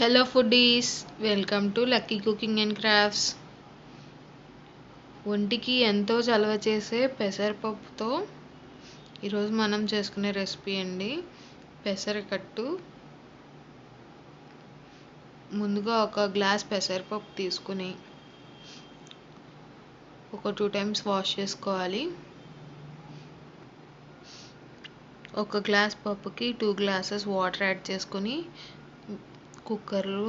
Hello foodies welcome to lucky cooking and crafts ఒంటికి ఎంతో చలవ చేసే పెసరపప్పుతో ఈరోజు మనం చేసుకునే రెసిపీ అండి. పెసరకట్టు. ముందుగా ఒక గ్లాస్ పెసరపప్పు తీసుకుని ఒక టూ టైమ్స్ వాష్ చేసుకోవాలి. ఒక గ్లాస్ పప్పుకి టూ గ్లాసెస్ వాటర్ యాడ్ చేసుకొని కుక్కర్లో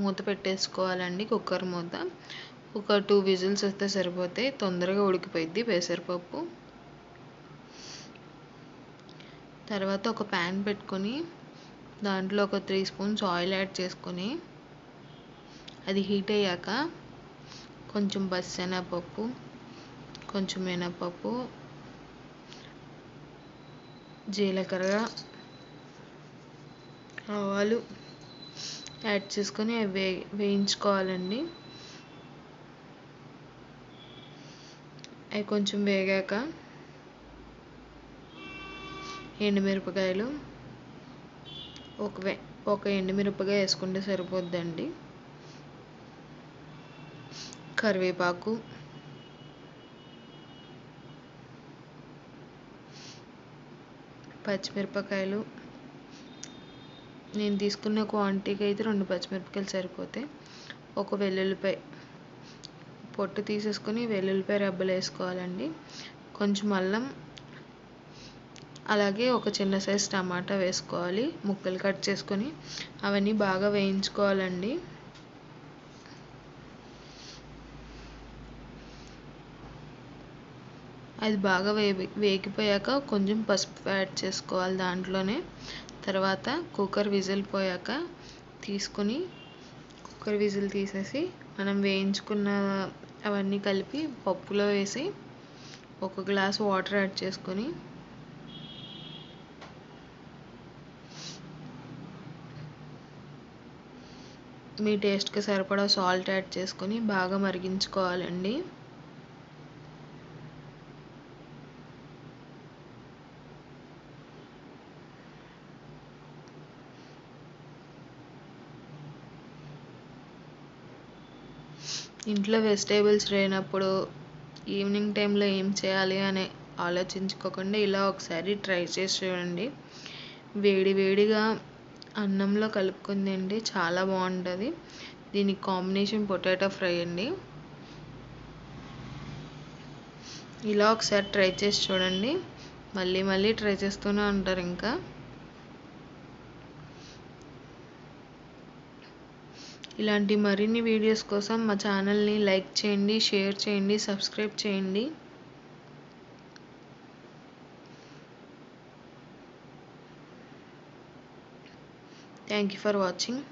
మూత పెట్టేసుకోవాలండి కుక్కర్ మూత. ఒక టూ విజిల్స్ వస్తే సరిపోతాయి తొందరగా ఉడికిపోయిద్ది పెసరపప్పు. తర్వాత ఒక ప్యాన్ పెట్టుకొని దాంట్లో ఒక త్రీ స్పూన్స్ ఆయిల్ యాడ్ చేసుకొని అది హీట్ అయ్యాక కొంచెం బస్సెనపప్పు కొంచెం మినపప్పు జీలకర్ర ఆవాలు యాడ్ చేసుకొని అవి వే వేయించుకోవాలండి. అవి కొంచెం వేగాక ఎండుమిరపకాయలు ఒక వే ఒక ఎండుమిరపకాయ వేసుకుంటే సరిపోద్దండి. కరివేపాకు పచ్చిమిరపకాయలు నేను తీసుకున్న క్వాంటిటీకి అయితే రెండు పచ్చిమిరపకాయలు సరిపోతాయి. ఒక వెల్లుల్లిపాయ పొట్టు తీసేసుకొని వెల్లుల్లిపాయ రెబ్బలు వేసుకోవాలండి. కొంచెం అల్లం అలాగే ఒక చిన్న సైజ్ టమాటా వేసుకోవాలి. ముక్కలు కట్ చేసుకొని అవన్నీ బాగా వేయించుకోవాలండి. అది బాగా వే వేగిపోయాక కొంచెం పసుపు యాడ్ చేసుకోవాలి దాంట్లోనే. తర్వాత కుక్కర్ విజిల్ పోయాక తీసుకొని కుక్కర్ విజిల్ తీసేసి మనం వేయించుకున్న అవన్నీ కలిపి పప్పులో వేసి ఒక గ్లాస్ వాటర్ యాడ్ చేసుకొని మీ టేస్ట్కి సరిపడా సాల్ట్ యాడ్ చేసుకొని బాగా మరిగించుకోవాలండి. ఇంట్లో వెజిటేబుల్స్ లేనప్పుడు ఈవినింగ్ టైంలో ఏం చేయాలి అని ఆలోచించుకోకుండా ఇలా ఒకసారి ట్రై చేసి చూడండి. వేడి వేడిగా అన్నంలో కలుపుకొని తింటే చాలా బాగుంటుంది. దీనికి కాంబినేషన్ పొటాటో ఫ్రై అండి. ఇలా ఒకసారి ట్రై చేసి చూడండి. మళ్ళీ మళ్ళీ ట్రై చేస్తూనే ఉంటారు ఇంకా. ఇలాంటి మరిన్ని వీడియోస్ కోసం మా ఛానల్ని లైక్ చేయండి షేర్ చేయండి సబ్స్క్రైబ్ చేయండి. Thank you for watching